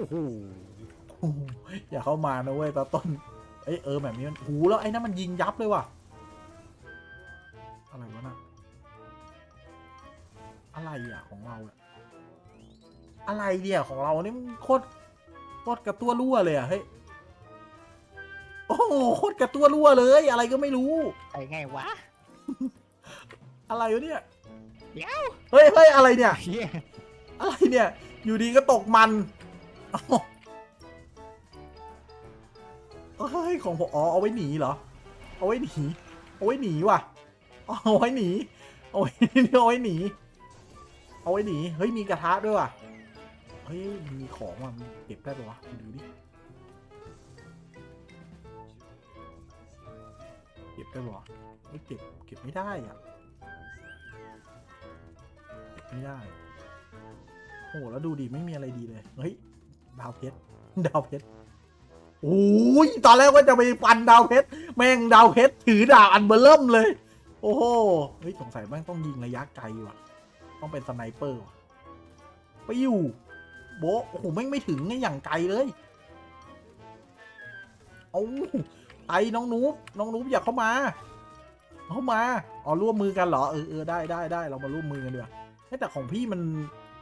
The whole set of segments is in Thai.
โอ้โหอย่าเข้ามานะเว้ยตาต้นเอ้ยเออแบบนี้มันหูแล้วไอ้นั่นมันยิงยับเลยว่ะ อะไรวะน่ะ อะไรอะของเราอะอะไรเนี่ยของเรานี่มันโคตรโคตรกระตัวรั่วเลยอะเฮ้ยโอ้โหโคตรกระตัวรั่วเลย อะไรก็ไม่รู้ไอ้ไงวะ อะไรวะเนี่ยเดี๋ยวเฮ้ยเฮ้ยอะไรเนี่ยเฮียอะไรเนี่ย อยู่ดีก็ตกมัน เอ้าเฮ้ยของผมอ๋อเอาไว้หนีเหรอ เอาไว้หนี เอาไว้หนีว่ะ เอาไว้หนี เอาไว้เอาไว้หนี เอาไว้หนี เฮ้ยมีกระทะด้วยว่ะ เฮ้ยมีของว่ะมันเก็บได้ปะวะดูดิ เก็บได้ปะวะเฮ้ยเก็บเก็บไม่ได้อะ เก็บไม่ได้ โอ้โหแล้วดูดิไม่มีอะไรดีเลย เฮ้ย ดาวเพชรดาวเพชรโอ้ยตอนแรกว่าจะไปฟันดาวเพชรแม่งดาวเพชรถือดาบอันเบอร์เริ่มเลย โอ้โหเฮ้ยสงสัยแม่งต้องยิงระยะไกลว่ะ ต้องเป็นสไนเปอร์ว่ะไปอยู่โบโอ้โหแม่งไม่ถึงไงอย่างไกลเลยเอาไอ้น้องนูบน้องนูบอย่าเข้ามาเข้ามาอ๋อร่วมมือกันเหรอเออเออได้ได้ได้เรามาร่วมมือกันดีกว่าเฮ้ยแต่ของพี่มัน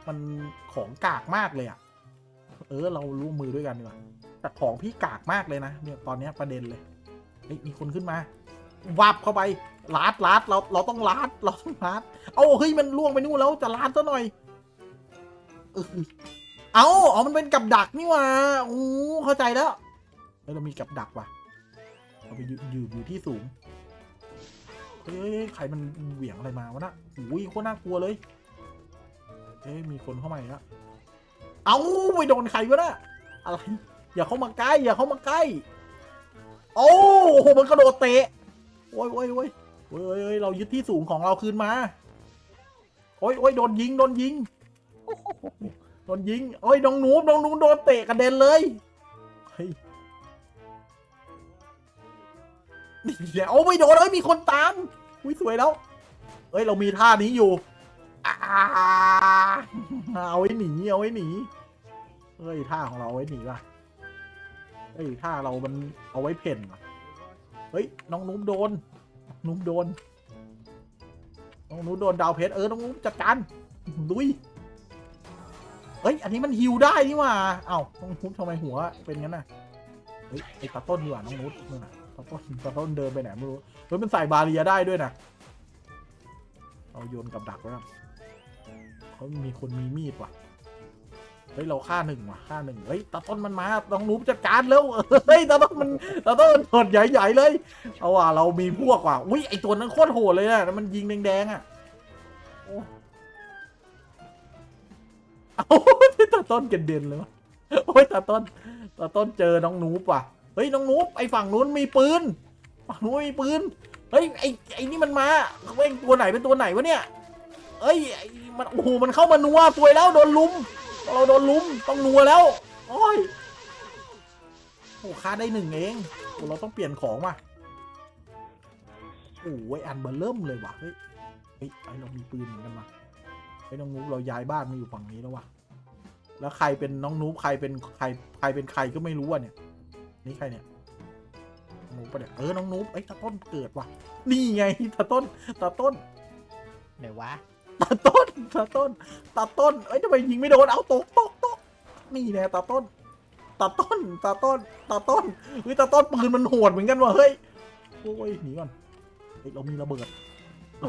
มันของกากมากเลยอะ เออเราร่วมมือด้วยกันดีกว่าแต่ของพี่กากมากเลยนะเนี่ยตอนนี้ประเด็นเลยเฮ้ยมีคนขึ้นมาวับเข้าไปลาดลาดเราเราต้องลาดเราต้องลาดเอาเฮ้ยมันล่วงไปนู่นแล้วจะลาดซะหน่อยเออเอาอ๋อมันเป็นกับดักนี่ว่าโอ้เข้าใจแล้วเฮ้ยเรามีกับดักว่ะเราไปยืนยืนอยู่ที่สูงเฮ้ยใครมันเหวี่ยงอะไรมาวะนะโอ้ยโคตรน่ากลัวเลยเฮ้ยมีคนเข้ามาอีกแล้ว เอาไปโดนใครวะน่ะอะไร อย่าเข้ามาใกล้ อย่าเข้ามาใกล้ โอ้โห มันกระโดดเตะ โอ้ยโอ้ยโอ้ยโอ้ยโอ้ยอยเรายึดที่สูงของเราคืนมา โอ้ยโอ้ยโดนยิง โดนยิง โดนยิง โอ้ย น้องหนูน้องหนูโดนเตะกระเด็นเลยเฮ้ยนี่แหละโอ้ไม่โดนเอ้ย มีคนตาม อุ้ยสวยแล้ว เอ้ย เรามีท่านี้อยู่อ่าเอาไว้หนี เอาไว้หนี เฮ้ยท่าของเราเอาไว้หนีว่ะเฮ้ยท่าเรามันเอาไว้เพ่นว่ะเฮ้ยน้องนุ้มโดนนุ้มโดนน้องนุ้มโดนดาวเพชรเออน้องนุ้มจัดการลุยเฮ้ยอันนี้มันฮิวได้นี่ว่าเอ้าน้องนุ้มทำไมหัวเป็นงั้นน่ะเฮ้ยไอ้ตาต้นดีกว่าน้องนุ้มน่ะตาต้นตาต้นเดินไปไหนไม่รู้เฮ้ยมันใส่บาเรียได้ด้วยนะเอาโยนกับดักไว้ก่อนเขามีคนมีมีดว่ะ ฮ้ยเราฆ่าหนึ่งว่ะฆ่าหนึ่งเฮ้ยตาต้นมันมาต้องรู้จัดการแล้วเฮ้ยตาต้นมันตาต้นมันหดใหญ่ๆเลยเอาว่ะเรามีพวกว่ะอุ้ยไอตัวนั้นโคตรโหดเลยอะมันยิงแดงๆอะโอ้เอาตาต้นกระเด็นเลยวะโอ้ยตาต้นตาต้นเจอน้องนูบว่ะเฮ้ยน้องนูบไอฝั่งนู้นมีปืนฝั่งนู้นมีปืนเฮ้ยไอไอนี่มันมาเว้ยตัวไหนเป็นตัวไหนวะเนี่ยเอ้ยมันโอ้โหมันเข้ามานัวตัวยแล้วโดนลุม เราโดนลุมต้องนัวแล้วโอ้ยโอ้ค่าได้หนึ่งเองโอ้เราต้องเปลี่ยนของว่ะโอ้ยอันเบอร์เริ่มเลยว่ะเฮ้ยเฮ้ยไอเรามีปืนเหมือนกันว่ะไอ้น้องนูบเราย้ายบ้านมาอยู่ฝั่งนี้แล้วว่ะแล้วใครเป็นน้องนูบใครเป็นใครใครเป็นใครก็ไม่รู้อะเนี่ย นี่ใครเนี่ยน้องนูบปะเนี่ยเออน้องนูบไอ้ยตาต้นเกิดว่ะนี่ไงตาต้นตาต้นไหนวะ ตาต้นตาต้นตาต้นเอ้ยทำไมยิงไม่โดนเอาตกตกตกนี่แน่ตาต้นตาต้นตาต้นตาต้นเฮ้ยตาต้นปืนมันโหดเหมือนกันว่ะเฮ้ยโอ้ยหนีก่อนเฮ้ยเรามีระเบิด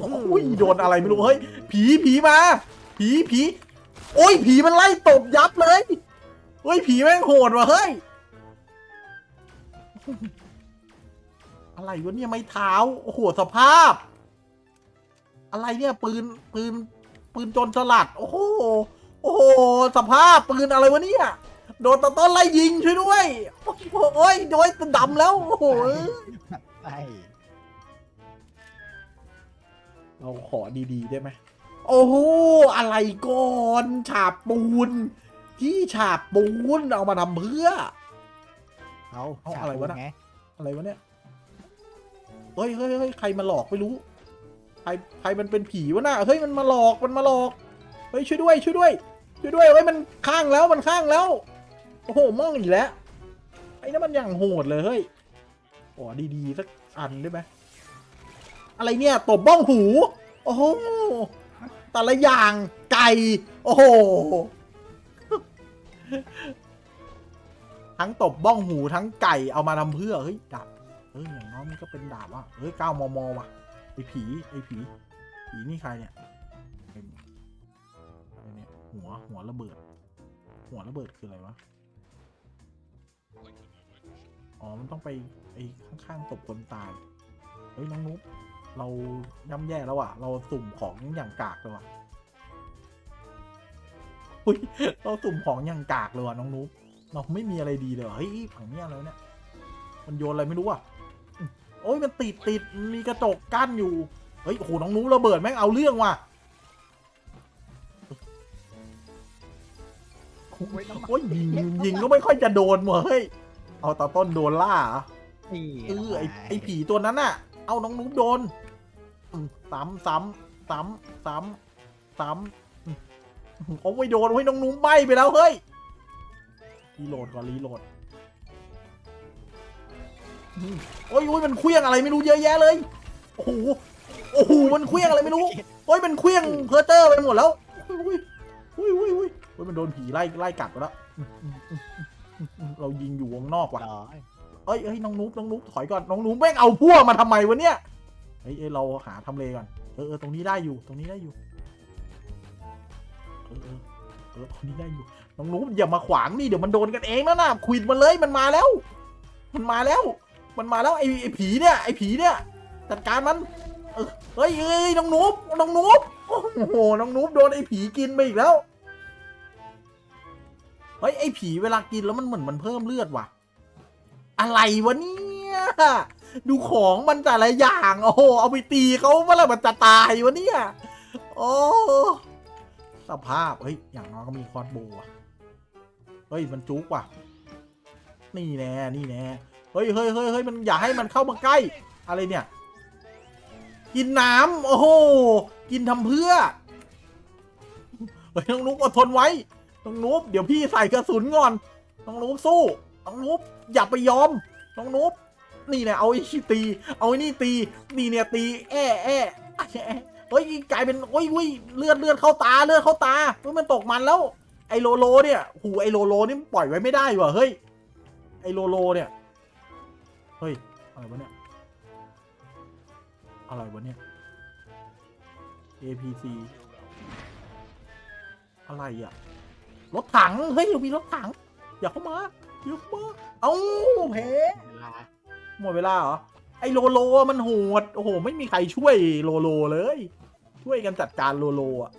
โอ้ยโดนอะไรไม่รู้เฮ้ยผีผีมา ผีผีโอ้ยผีมันไล่ตบยับเลยเฮ้ยผีแม่งโหดว่ะเฮ้ยอะไรวะเนี่ยไม่เท้าโอ้โหสภาพ อะไรเนี่ยปืนปืนปืนโจนสลัด โอ้โหโอ้โหสภาพปืนอะไรวะเนี่ยโดนตะต้นไล่ยิงช่วยด้วย โอ้โหโอ้ยโดยดำแล้ว โอ้โหไอ้เราขอดีๆได้ไหมโอ้โหอะไรก่อนฉาบปูนที่ฉาบปูนเอามาทำเพื่อเอาเอาอะไรวะน่ะไงอะไรวะเนี่ยเฮ้ยเฮ้ยเฮ้ยใครมาหลอกไม่รู้ ใครใครมันเป็นผีวะน่ะเฮ้ยมันมาหลอกมันมาหลอกเฮ้ยช่วยด้วยช่วยด้วยช่วยด้วยเฮ้ยมันข้างแล้วมันข้างแล้วโอ้โหม่องอีกแล้วไอ้นั่นมันอย่างโหดเลยเฮ้ยโอ้ดีๆสักอันได้ไหมอะไรเนี่ยตบบ้องหู โอ้โหแต่ละอย่างไก่โอ้โหทั้งตบบ้องหูทั้งไก่เอามาทำเพื่อเฮ้ยดาบเฮ้ยอย่างน้อยมันก็เป็นดาบว่ะเฮ้ยก้าวมอมว่ะไอ้ ผีไอ้ผีผีนี่ใครเนี่ยเป็นอะไรเนี่ยหัวหัวระเบิด หัวระเบิดคืออะไรวะอ๋อมันต้องไปไอ้ข้างๆศพคนตายเฮ้ยน้องนุ๊กเราย่ำแย่แล้วอะ เราสุ่มของอย่างกากเลยว่ะอุ้ยเราสุ่มของอย่างกากเลยว่ะน้องนุ๊กเราไม่มีอะไรดีเลยเฮ้ยผังเนี้ยอะไรเนี่ยมันโยนอะไรไม่รู้อะ โอ้ยมันติดติดมีกระจกกั้นอยู่ เฮ้ยโอ้โหน้องนุ๊กระเบิดแม่งเอาเรื่องว่ะโอ้ยยิงยิงก็ไม่ค่อยจะโดนว่ะเฮ้ยเอาตาต้นโดนล่าเหรอนี่เออไอไอผีตัวนั้นน่ะ เอาน้องนุ๊กโดนอืมซ้ำซ้ำซ้ำซ้ำซ้ำอืมโอ้ยโดนโอ้ยน้องนุ๊กไหม้ไปแล้วเฮ้ยรีโหลดก่อนรีโหลดอืม โอ้ยโอ้ยมันเคลี้ยงอะไรไม่รู้เยอะแยะเลย โอ้โห โอ้โห มันเคลี้ยงอะไรไม่รู้ โอ้ยมันเคลี้ยงเพอร์เจอร์ไปหมดแล้วอุ้ยอุ้ยอุ้ยอุ้ยอุ้ยมันโดนผีไล่ไล่กัดไปแล้ว เรายิงอยู่วงนอกว่ะเอ้ยเอ้ยน้องนุ๊กน้องนุ๊กถอยก่อน น้องนุ๊กแม่งเอาพวกมาทำไมวะเนี่ยเอ้ยเอ้ยเราหาทำเลก่อนเออเออตรงนี้ได้อยู่ ตรงนี้ได้อยู่ เออเออเออตรงนี้ได้อยู่ น้องนุ๊กอย่ามาขวางนี่เดี๋ยวมันโดนกันเองนะน่ะควิดมันเลย มันมาแล้ว มันมาแล้ว มันมาแล้วไอ้ไอ้ผีเนี่ยไอ้ผีเนี่ยจัดการมันเฮ้ยเอ้ยน้องนุ๊กน้องนุ๊กโอ้โหน้องนุ๊กโดนไอ้ผีกินไปอีกแล้วเฮ้ยไอ้ผีเวลากินแล้วมันเหมือนมันเพิ่มเลือดว่ะ อะไรวะเนี่ยดูของมันแต่ละอย่างโอ้โหเอาไปตีเขาเมื่อไหร่มันจะตายวะเนี่ยโอ้สภาพเฮ้ยอย่างน้อยก็มีคอร์สโบว์ว่ะเฮ้ยมันจุกว่ะ นี่แน่นี่แน่ เฮ้ยเฮ้ยเฮ้ยเฮ้ยมันอย่าให้มันเข้ามาใกล้ อะไรเนี่ย กินน้ำโอ้โห กินทำเพื่อ เฮ้ยน้องนุ๊กอดทนไว้ น้องนุ๊กเดี๋ยวพี่ใส่กระสุนก่อน น้องนุ๊กสู้ น้องนุ๊กอย่าไปยอม น้องนุ๊กนี่เนี่ยเอาไอ้นี่ตี เอาไอ้นี่ตี นี่เนี่ยตี แอะแอะอะแอะเฮ้ยกลายเป็นโอ้ยอุ้ยเลือดเลือดเข้าตาเลือดเข้าตาเฮ้ยมันตกมันแล้ว ไอ้โลโลเนี่ยหูไอ้โลโลนี่ปล่อยไว้ไม่ได้ว่ะเฮ้ยไอ้โลโลเนี่ย เฮ้ย อะไรวะเนี่ย อะไรวะเนี่ย APC อะไรอะ รถถัง เฮ้ยเรามีรถถัง อย่าเข้ามาอย่าเข้ามาเอ้าแพ้หมดเวลาเหรอ ไอโลโลมันโหด โอ้โห ไม่มีใครช่วยโลโลเลย ช่วยกันจัดการโลโลอะ